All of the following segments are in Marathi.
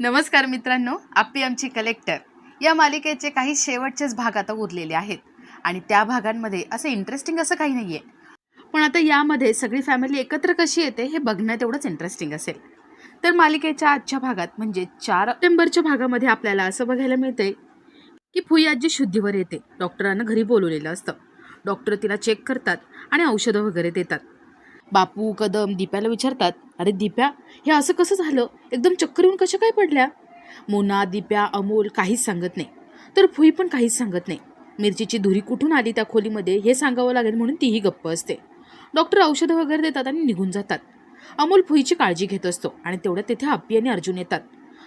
नमस्कार मित्रांनो आपली आमची कलेक्टर या मालिकेचे काही शेवटचेच भाग आता उरलेले आहेत. आणि त्या भागांमध्ये असं इंटरेस्टिंग असं काही नाही आहे पण आता यामध्ये सगळी फॅमिली एकत्र कशी येते हे बघणं तेवढंच इंटरेस्टिंग असेल. तर मालिकेच्या आजच्या भागात म्हणजे चार सप्टेंबरच्या भागामध्ये आपल्याला असं बघायला मिळतंय की फुई शुद्धीवर येते. डॉक्टरांना घरी बोलवलेलं असतं. डॉक्टर तिला चेक करतात आणि औषधं वगैरे देतात. बापू कदम दीप्याला विचारतात अरे दीप्या हे असं कसं झालं? एकदम चक्कर येऊन कशा काय पडल्या? मोना दीप्या अमोल काहीच सांगत नाही. तर फुई पण काहीच सांगत नाही. मिरचीची धुरी कुठून आली त्या खोलीमध्ये हे सांगावं लागेल म्हणून तीही गप्प असते. डॉक्टर औषधं वगैरे देतात आणि निघून जातात. अमोल फुईची काळजी घेत असतो आणि तेवढ्यात तिथे आप्पी आणि अर्जुन येतात.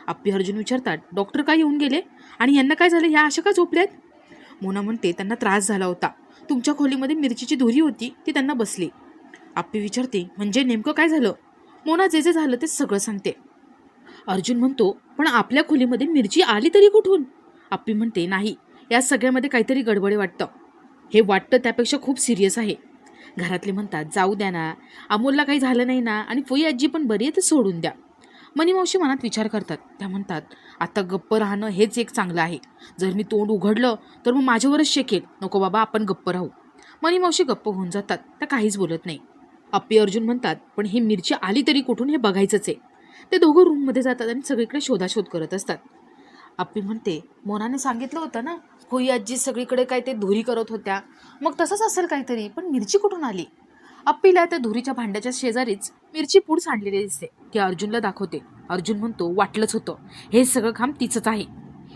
आप्पी अर्जुन विचारतात डॉक्टर काय येऊन गेले? आणि यांना काय झालं? ह्या अशा का झोपल्यात मोना म्हणते त्यांना त्रास झाला होता. तुमच्या खोलीमध्ये मिरचीची धुरी होती ती त्यांना बसली. आप्पी विचारते म्हणजे नेमकं काय झालं? मोना जे जे झालं ते सगळं सांगते. अर्जुन म्हणतो पण आपल्या खोलीमध्ये मिरची आली तरी कुठून? आप्पी म्हणते नाही या सगळ्यामध्ये काहीतरी गडबडे वाटतं. हे वाटतं त्यापेक्षा खूप सिरियस आहे. घरातले म्हणतात जाऊ द्या ना अमोलला काही झालं नाही ना आणि फुई आजी पण बरी आहे तर सोडून द्या. मनीमावशी मनात विचार करतात. त्या म्हणतात आता गप्प राहणं हेच एक चांगलं आहे. जर मी तोंड उघडलं तर मग माझ्यावरच शेकेल नको बाबा आपण गप्प राहू. मनीमावशी गप्प होऊन जातात. त्या काहीच बोलत नाही. अप्पी अर्जुन म्हणतात पण ही मिरची आली तरी कुठून हे बघायचंच आहे. ते दोघं रूममध्ये जातात आणि सगळीकडे शोधाशोध करत असतात. अप्पी म्हणते मोनाने सांगितलं होतं ना होई आजी सगळीकडे काय ते धुरी करत होत्या. मग तसंच असेल काहीतरी पण मिरची कुठून आली? अप्पीला त्या धुरीच्या भांड्याच्या शेजारीच मिरची पूड सांडलेली दिसते ती अर्जुनला दाखवते. अर्जुन म्हणतो वाटलंच होतं. हे सगळं काम तिचंच आहे.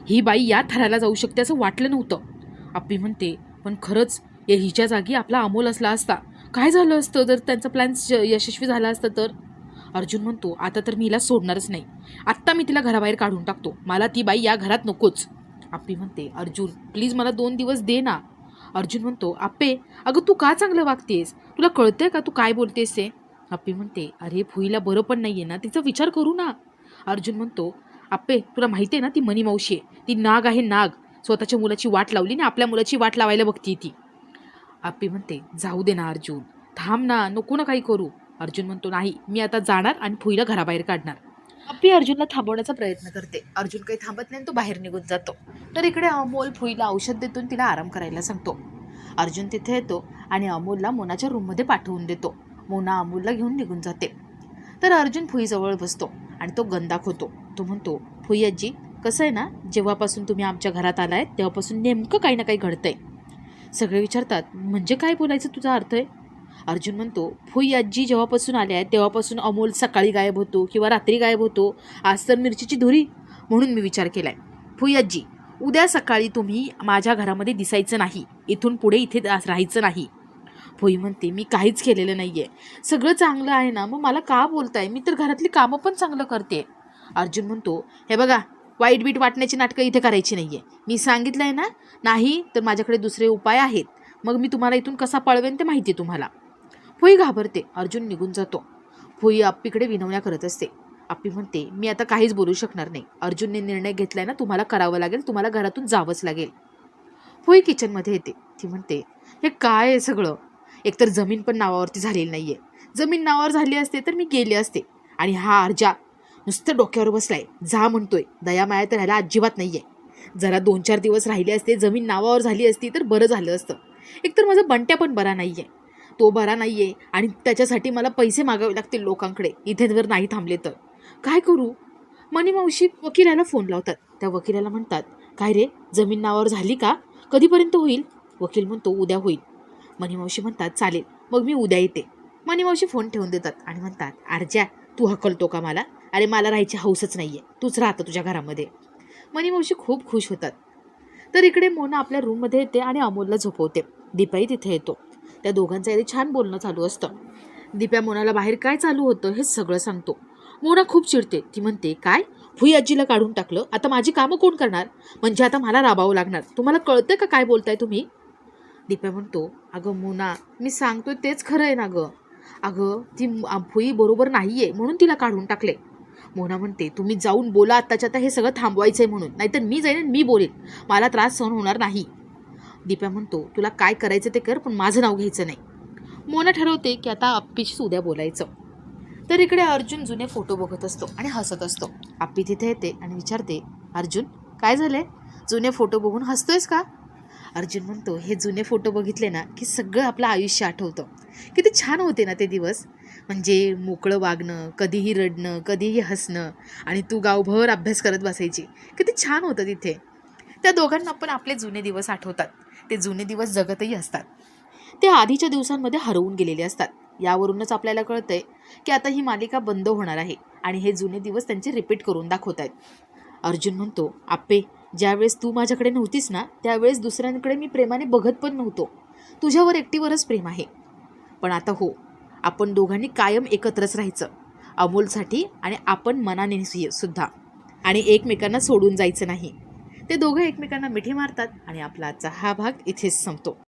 ही बाई या थराला जाऊ शकते असं वाटलं नव्हतं. अप्पी म्हणते पण खरंच या हिच्या जागी आपला अमोल असला असता काय झालं असतं? जर त्यांचा प्लॅन यशस्वी झाला असतं तर? अर्जुन म्हणतो आता तर मी हिला सोडणारच नाही. आत्ता मी तिला घराबाहेर काढून टाकतो. मला ती बाई या घरात नकोच. आप्पी म्हणते अर्जुन प्लीज मला दोन दिवस दे ना. अर्जुन म्हणतो आप्पे अगं तू का चांगलं वागतेस? तुला कळतंय का तू काय बोलतेस ते आप्पी म्हणते अरे भुईला बरं पण नाही आहे ना तिचा विचार करू ना. अर्जुन म्हणतो आप्पे तुला माहिती आहे ना ती मनी मावशी आहे. ती नाग आहे नाग. स्वतःच्या मुलाची वाट लावली आणि आपल्या मुलाची वाट लावायला बघती ती. आप्पी म्हणते जाऊ दे ना अर्जुन थांब ना नको ना काही करू. अर्जुन म्हणतो नाही मी आता जाणार आणि फुईला घराबाहेर काढणार. अप्पी अर्जुनला थांबवण्याचा प्रयत्न करते. अर्जुन काही थांबत नाही तो बाहेर निघून जातो. तर इकडे अमोल फुईला औषध देतून तिला आराम करायला सांगतो. अर्जुन तिथे येतो आणि अमोलला मोनाच्या रूममध्ये पाठवून देतो. मोना अमोलला घेऊन निघून जाते. तर अर्जुन फुईजवळ बसतो आणि तो गंदा खोतो. तो म्हणतो फुई आजी कसं आहे ना जेव्हापासून तुम्ही आमच्या घरात आलाय तेव्हापासून नेमकं काही ना काही घडतंय. सगळे विचारतात म्हणजे काय बोलायचं तुझा अर्थ आहे? अर्जुन म्हणतो फुई आजी जेव्हापासून आल्या आहेत तेव्हापासून अमोल सकाळी गायब होतो किंवा रात्री गायब होतो. आज तर मिरचीची धुरी. म्हणून मी विचार केला आहे फुई आजी उद्या सकाळी तुम्ही माझ्या घरामध्ये दिसायचं नाही. इथून पुढे इथे राहायचं नाही. फुई म्हणते मी काहीच केलेलं नाही आहे सगळं चांगलं आहे ना मग मला का बोलताय? मी तर घरातली कामं पण चांगलं करते अर्जुन म्हणतो हे बघा वाईट बीट वाटण्याची नाटकं इथे करायची नाही आहे मी सांगितलं आहे ना नाही तर माझ्याकडे दुसरे उपाय आहेत. मग मी तुम्हाला इथून कसा पळवेन ते माहिती आहे तुम्हाला. फुई घाबरते. अर्जुन निघून जातो. फुई आप्पीकडे विनवण्या करत असते. आप्पी म्हणते मी आता काहीच बोलू शकणार नाही. अर्जुनने निर्णय घेतलाय ना तुम्हाला करावं लागेल तुम्हाला घरातून जावंच लागेल. फुई किचनमध्ये येते. ती म्हणते हे काय आहे सगळं? एकतर जमीन पण नावावरती झालेली नाही आहे जमीन नावावर झाली असते तर मी गेले असते. आणि हा अर्जा नुसतं डोक्यावर बसलाय. जा म्हणतोय. दयामाया तर ह्याला अजिबात नाही आहे जरा दोन चार दिवस राहिले असते जमीन नावावर झाली असती तर बरं झालं असतं. एकतर माझा बंट्या पण बरा नाही आहे तो बरा नाही आहे आणि त्याच्यासाठी मला पैसे मागावे लागतील लोकांकडे. इथे जर नाही थांबले तर. काय करू? मनी मावशी वकिलाला फोन लावतात. त्या वकिलाला म्हणतात काय रे? जमीन नावावर झाली का? कधीपर्यंत होईल? वकील म्हणतो उद्या होईल. मनी मावशी म्हणतात चालेल. मग मी उद्या येते. मनी मावशी फोन ठेवून देतात आणि म्हणतात अर्ज्या तू हकलतो का मला? अरे मला राहायची हौसच नाही आहे तूच राहतं तुझ्या घरामध्ये. मनी मावशी खूप खुश होतात. तर इकडे मोना आपल्या रूममध्ये येते आणि अमोलला झोपवते. दीपाही तिथे येतो. त्या दोघांचं आधी छान बोलणं चालू असतं. दीप्या मोनाला बाहेर काय चालू होतं हे सगळं सांगतो. मोना खूप चिडते. ती म्हणते काय? भुई आजीला काढून टाकलं? आता माझी कामं कोण करणार? म्हणजे आता मला राबावं लागणार. तुम्हाला कळतं का काय बोलताय तुम्ही? दीप्या म्हणतो अगं मोना मी सांगतोय तेच खरं आहे ना गं. अगं ती भुई बरोबर नाही आहे म्हणून तिला काढून टाकले. मोना म्हणते तुम्ही जाऊन बोला आत्ताच्या आता हे सगळं थांबवायचं आहे म्हणून. नाहीतर मी जाईन मी बोलेन. मला त्रास सहन होणार नाही. दीप्या म्हणतो तुला काय करायचं ते कर पण माझं नाव घ्यायचं नाही. मोना ठरवते की आता आप्पीशीच उद्या बोलायचं. तर इकडे अर्जुन जुने फोटो बघत असतो आणि हसत असतो. आप्पी तिथे येते आणि विचारते अर्जुन काय झालंय? जुने फोटो बघून हसतोयस का? अर्जुन म्हणतो हे जुने फोटो बघितले ना की सगळं आपलं आयुष्य आठवतं. किती छान होते ना ते दिवस. म्हणजे मोकळं वागणं कधीही रडणं कधीही हसणं आणि तू गावभर अभ्यास करत बसायची. किती छान होतं तिथे. त्या दोघांना पण आपले जुने दिवस आठवतात. ते जुने दिवस जगतही असतात. ते आधीच्या दिवसांमध्ये हरवून गेलेले असतात. यावरूनच आपल्याला कळतंय की आता ही मालिका बंद होणार आहे आणि हे जुने दिवस त्यांचे रिपीट करून दाखवत आहेत. अर्जुन म्हणतो आप्पे ज्यावेळेस तू माझ्याकडे नव्हतीस ना त्यावेळेस दुसऱ्यांकडे मी प्रेमाने बघत पण नव्हतो. तुझ्यावर एकटीवरच प्रेम आहे. पण आता हो आपण दोघांनी कायम एकत्रच राहायचं. अमोलसाठी आणि आपण मनाने सु- सुद्धा. आणि एकमेकांना सोडून जायचं नाही. ते दोघं एकमेकांना मिठी मारतात आणि आपला आजचा हा भाग इथेच संपतो.